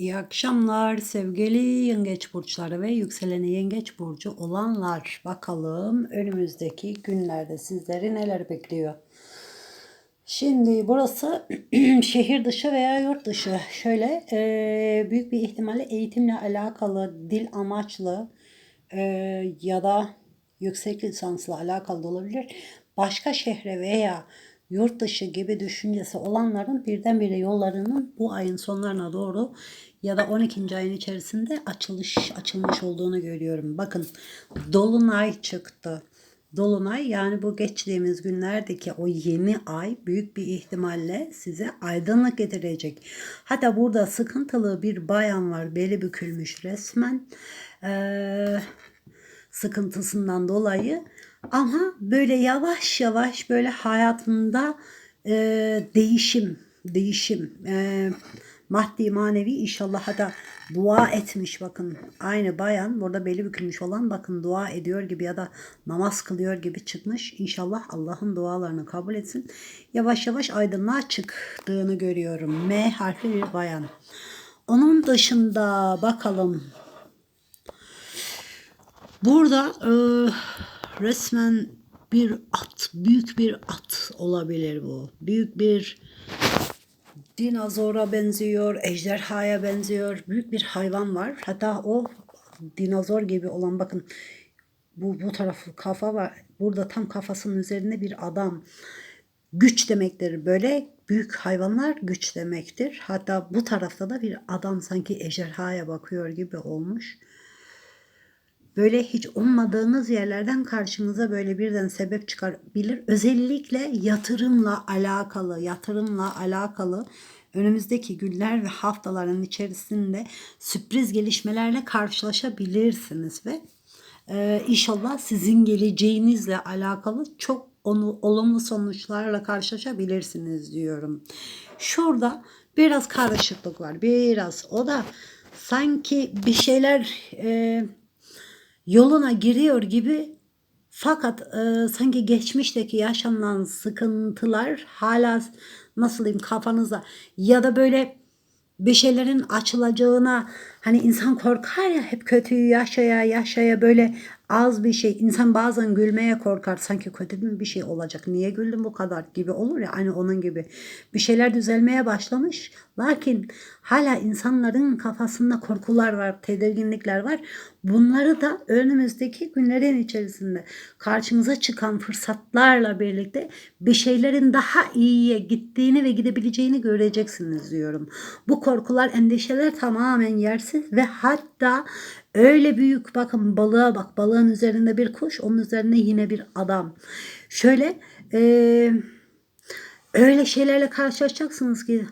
İyi akşamlar sevgili yengeç burçları ve yükseleni yengeç burcu olanlar. Bakalım önümüzdeki günlerde sizleri neler bekliyor. Şimdi burası şehir dışı veya yurt dışı. Şöyle e, büyük bir ihtimalle eğitimle alakalı, dil amaçlı e, ya da yüksek lisansla alakalı olabilir. Başka şehre veya yurt dışı gibi düşüncesi olanların birdenbire yollarının bu ayın sonlarına doğru ya da 12. ayın içerisinde açılış açılmış olduğunu görüyorum. Bakın dolunay çıktı. Dolunay yani bu geçtiğimiz günlerdeki o yeni ay büyük bir ihtimalle size aydınlık getirecek. Hatta burada sıkıntılı bir bayan var beli bükülmüş resmen. Ee, sıkıntısından dolayı ama böyle yavaş yavaş böyle hayatında e, değişim değişim e, maddi manevi inşallah hatta dua etmiş. Bakın aynı bayan burada beli bükülmüş olan bakın dua ediyor gibi ya da namaz kılıyor gibi çıkmış. İnşallah Allah'ın dualarını kabul etsin. Yavaş yavaş aydınlığa çıktığını görüyorum. M harfi bir bayan. Onun dışında bakalım. Burada e, resmen bir at, büyük bir at olabilir bu. Büyük bir dinozora benziyor, ejderhaya benziyor. Büyük bir hayvan var. Hatta o dinozor gibi olan bakın bu bu tarafı kafa var. Burada tam kafasının üzerinde bir adam. Güç demektir. Böyle büyük hayvanlar güç demektir. Hatta bu tarafta da bir adam sanki ejderhaya bakıyor gibi olmuş böyle hiç ummadığınız yerlerden karşınıza böyle birden sebep çıkabilir. Özellikle yatırımla alakalı, yatırımla alakalı önümüzdeki günler ve haftaların içerisinde sürpriz gelişmelerle karşılaşabilirsiniz ve e, inşallah sizin geleceğinizle alakalı çok onu olumlu sonuçlarla karşılaşabilirsiniz diyorum. Şurada biraz karışıklık var. Biraz o da sanki bir şeyler e, yoluna giriyor gibi fakat e, sanki geçmişteki yaşanan sıkıntılar hala nasıl diyeyim kafanızda ya da böyle bir şeylerin açılacağına hani insan korkar ya hep kötüyü yaşaya yaşaya böyle az bir şey insan bazen gülmeye korkar sanki kötü bir şey olacak niye güldüm bu kadar gibi olur ya hani onun gibi bir şeyler düzelmeye başlamış lakin hala insanların kafasında korkular var tedirginlikler var bunları da önümüzdeki günlerin içerisinde karşınıza çıkan fırsatlarla birlikte bir şeylerin daha iyiye gittiğini ve gidebileceğini göreceksiniz diyorum bu korkular endişeler tamamen yersiz ve hatta Öyle büyük bakın balığa bak balığın üzerinde bir kuş onun üzerinde yine bir adam. Şöyle e, öyle şeylerle karşılaşacaksınız ki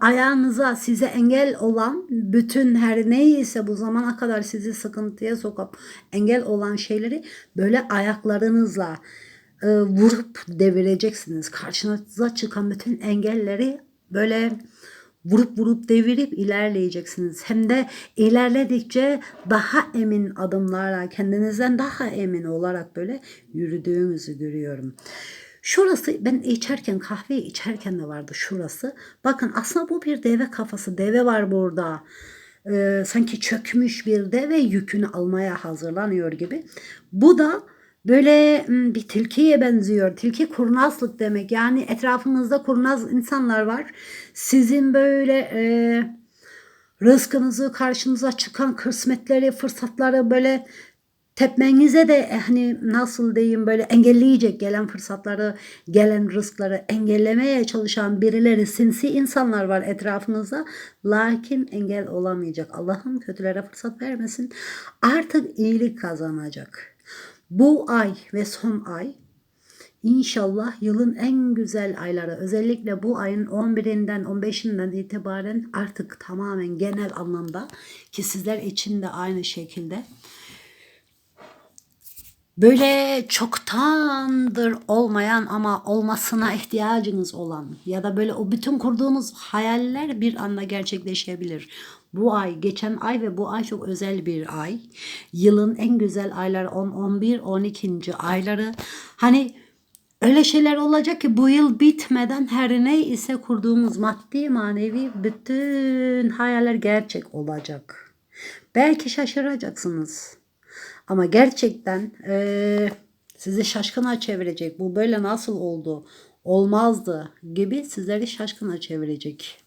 ayağınıza size engel olan bütün her neyse bu zamana kadar sizi sıkıntıya sokup engel olan şeyleri böyle ayaklarınızla e, vurup devireceksiniz. Karşınıza çıkan bütün engelleri böyle vurup vurup devirip ilerleyeceksiniz. Hem de ilerledikçe daha emin adımlarla kendinizden daha emin olarak böyle yürüdüğünüzü görüyorum. Şurası ben içerken kahve içerken de vardı şurası. Bakın aslında bu bir deve kafası. Deve var burada. Ee, sanki çökmüş bir deve yükünü almaya hazırlanıyor gibi. Bu da böyle bir tilkiye benziyor. Tilki kurnazlık demek. Yani etrafınızda kurnaz insanlar var. Sizin böyle e, rızkınızı karşınıza çıkan kısmetleri, fırsatları böyle tepmenize de e, hani nasıl diyeyim böyle engelleyecek gelen fırsatları, gelen rızkları engellemeye çalışan birileri sinsi insanlar var etrafınızda. Lakin engel olamayacak. Allah'ım kötülere fırsat vermesin. Artık iyilik kazanacak. Bu ay ve son ay inşallah yılın en güzel ayları özellikle bu ayın 11'inden 15'inden itibaren artık tamamen genel anlamda ki sizler için de aynı şekilde böyle çoktandır olmayan ama olmasına ihtiyacınız olan ya da böyle o bütün kurduğunuz hayaller bir anda gerçekleşebilir. Bu ay, geçen ay ve bu ay çok özel bir ay. Yılın en güzel ayları 10, 11, 12. ayları. Hani Öyle şeyler olacak ki bu yıl bitmeden her ne ise kurduğumuz maddi manevi bütün hayaller gerçek olacak. Belki şaşıracaksınız. Ama gerçekten eee, sizi şaşkına çevirecek. Bu böyle nasıl oldu? Olmazdı gibi sizleri şaşkına çevirecek.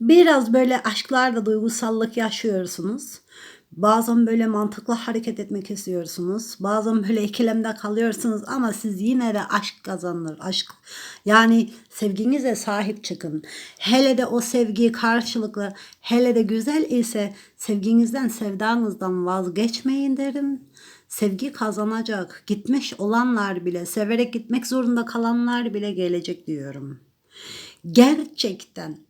Biraz böyle aşklarda duygusallık yaşıyorsunuz. Bazen böyle mantıklı hareket etmek istiyorsunuz. Bazen böyle ikilemde kalıyorsunuz ama siz yine de aşk kazanır. Aşk yani sevginize sahip çıkın. Hele de o sevgi karşılıklı, hele de güzel ise sevginizden, sevdanızdan vazgeçmeyin derim. Sevgi kazanacak. Gitmiş olanlar bile, severek gitmek zorunda kalanlar bile gelecek diyorum. Gerçekten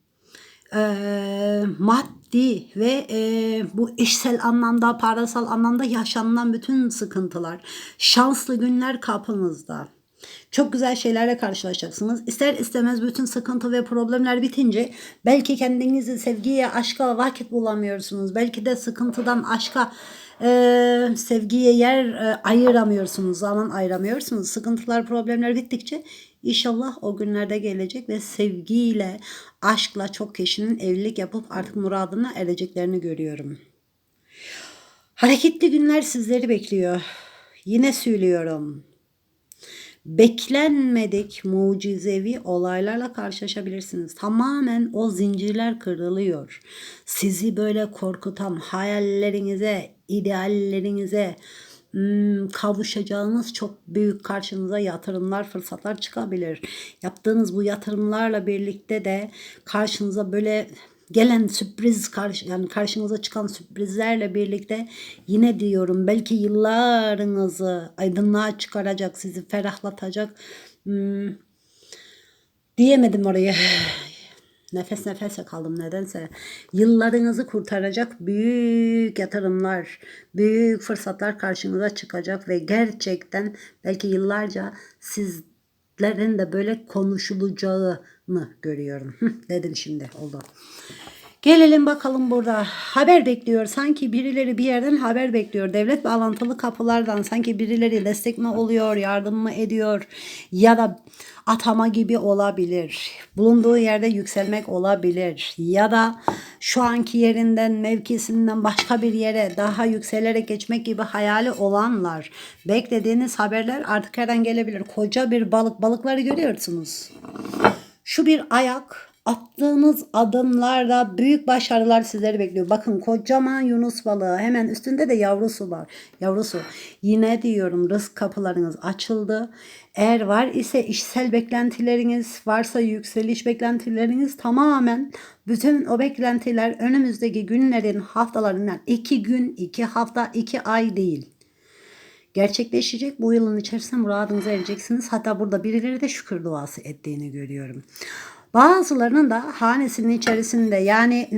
eee, maddi ve eee, bu işsel anlamda, parasal anlamda yaşanılan bütün sıkıntılar, şanslı günler kapınızda. Çok güzel şeylerle karşılaşacaksınız. İster istemez bütün sıkıntı ve problemler bitince belki kendinizi sevgiye, aşka vakit bulamıyorsunuz. Belki de sıkıntıdan aşka eee, sevgiye yer eee, ayıramıyorsunuz, zaman ayıramıyorsunuz. Sıkıntılar, problemler bittikçe inşallah o günlerde gelecek ve sevgiyle, aşkla çok kişinin evlilik yapıp artık muradına ereceklerini görüyorum. Hareketli günler sizleri bekliyor. Yine söylüyorum. Beklenmedik mucizevi olaylarla karşılaşabilirsiniz. Tamamen o zincirler kırılıyor. Sizi böyle korkutan hayallerinize, ideallerinize kavuşacağınız çok büyük karşınıza yatırımlar, fırsatlar çıkabilir. Yaptığınız bu yatırımlarla birlikte de karşınıza böyle gelen sürpriz karşı yani karşınıza çıkan sürprizlerle birlikte yine diyorum belki yıllarınızı aydınlığa çıkaracak, sizi ferahlatacak. Hmm, diyemedim oraya. Nefes nefese kaldım nedense. Yıllarınızı kurtaracak büyük yatırımlar, büyük fırsatlar karşınıza çıkacak ve gerçekten belki yıllarca sizlerin de böyle konuşulacağını görüyorum. Dedim şimdi oldu. Gelelim bakalım burada. Haber bekliyor. Sanki birileri bir yerden haber bekliyor. Devlet bağlantılı kapılardan sanki birileri destek mi oluyor, yardım mı ediyor ya da atama gibi olabilir. Bulunduğu yerde yükselmek olabilir ya da şu anki yerinden, mevkisinden başka bir yere daha yükselerek geçmek gibi hayali olanlar. Beklediğiniz haberler artık her an gelebilir. Koca bir balık, balıkları görüyorsunuz. Şu bir ayak attığınız adımlarda büyük başarılar sizleri bekliyor. Bakın kocaman Yunus balığı hemen üstünde de yavrusu var. Yavrusu. Yine diyorum rızk kapılarınız açıldı. Eğer var ise işsel beklentileriniz varsa yükseliş beklentileriniz tamamen bütün o beklentiler önümüzdeki günlerin haftalarından iki gün, iki hafta, iki ay değil gerçekleşecek. Bu yılın içerisinde muradınıza ereceksiniz. Hatta burada birileri de şükür duası ettiğini görüyorum. Bazılarının da hanesinin içerisinde yani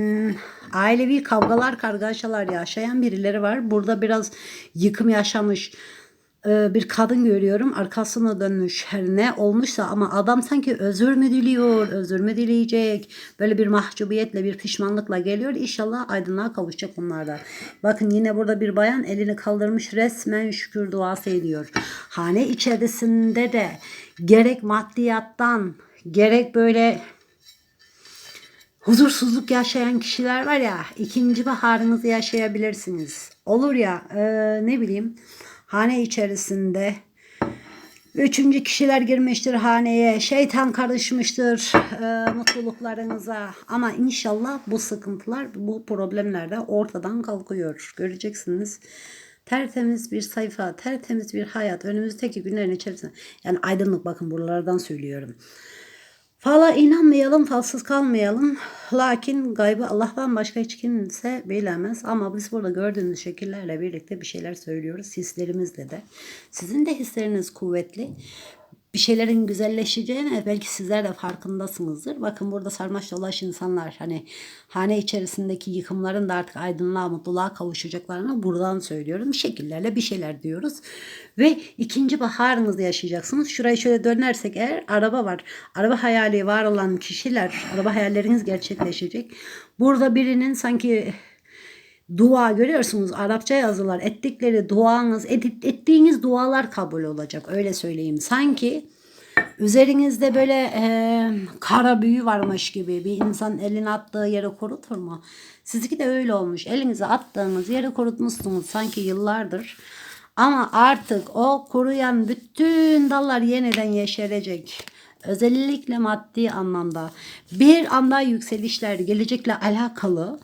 ailevi kavgalar, kargaşalar yaşayan birileri var. Burada biraz yıkım yaşamış bir kadın görüyorum. Arkasına dönmüş her ne olmuşsa ama adam sanki özür mü diliyor, özür mü dileyecek. Böyle bir mahcubiyetle, bir pişmanlıkla geliyor. İnşallah aydınlığa kavuşacak bunlar da. Bakın yine burada bir bayan elini kaldırmış resmen şükür duası ediyor. Hane içerisinde de gerek maddiyattan gerek böyle huzursuzluk yaşayan kişiler var ya ikinci baharınızı yaşayabilirsiniz. Olur ya e, ne bileyim hane içerisinde üçüncü kişiler girmiştir haneye şeytan karışmıştır e, mutluluklarınıza ama inşallah bu sıkıntılar bu problemler de ortadan kalkıyor göreceksiniz. Tertemiz bir sayfa, tertemiz bir hayat önümüzdeki günlerin içerisinde. Yani aydınlık bakın buralardan söylüyorum. Fala inanmayalım, falsız kalmayalım. Lakin gaybı Allah'tan başka hiç kimse bilemez. Ama biz burada gördüğünüz şekillerle birlikte bir şeyler söylüyoruz. Hislerimizle de. Sizin de hisleriniz kuvvetli. Bir şeylerin güzelleşeceğine belki sizler de farkındasınızdır. Bakın burada sarmaş dolaş insanlar hani hane içerisindeki yıkımların da artık aydınlığa, mutluluğa kavuşacaklarını buradan söylüyorum. Şekillerle bir şeyler diyoruz. Ve ikinci baharınızı yaşayacaksınız. Şurayı şöyle dönersek eğer araba var. Araba hayali var olan kişiler, araba hayalleriniz gerçekleşecek. Burada birinin sanki dua görüyorsunuz Arapça yazılar ettikleri duanız et- ettiğiniz dualar kabul olacak öyle söyleyeyim sanki üzerinizde böyle e, kara büyü varmış gibi bir insan elini attığı yere kurutur mu? Sizinki de öyle olmuş elinize attığınız yere kurutmuşsunuz sanki yıllardır ama artık o kuruyan bütün dallar yeniden yeşerecek. Özellikle maddi anlamda bir anda yükselişler gelecekle alakalı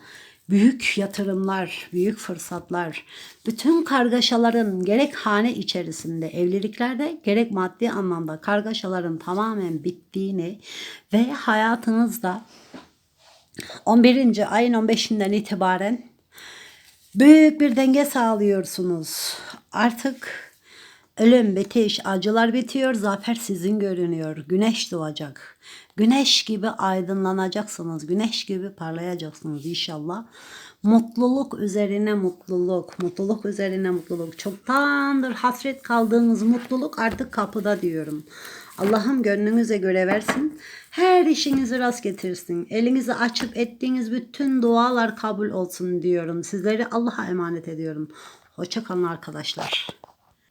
büyük yatırımlar, büyük fırsatlar, bütün kargaşaların gerek hane içerisinde, evliliklerde gerek maddi anlamda kargaşaların tamamen bittiğini ve hayatınızda 11. ayın 15'inden itibaren büyük bir denge sağlıyorsunuz. Artık ölüm, bitiş, acılar bitiyor, zafer sizin görünüyor. Güneş doğacak. Güneş gibi aydınlanacaksınız. Güneş gibi parlayacaksınız inşallah. Mutluluk üzerine mutluluk, mutluluk üzerine mutluluk. Çoktandır hasret kaldığınız mutluluk artık kapıda diyorum. Allah'ım gönlünüze göre versin. Her işinizi rast getirsin. Elinizi açıp ettiğiniz bütün dualar kabul olsun diyorum. Sizleri Allah'a emanet ediyorum. Hoşçakalın arkadaşlar.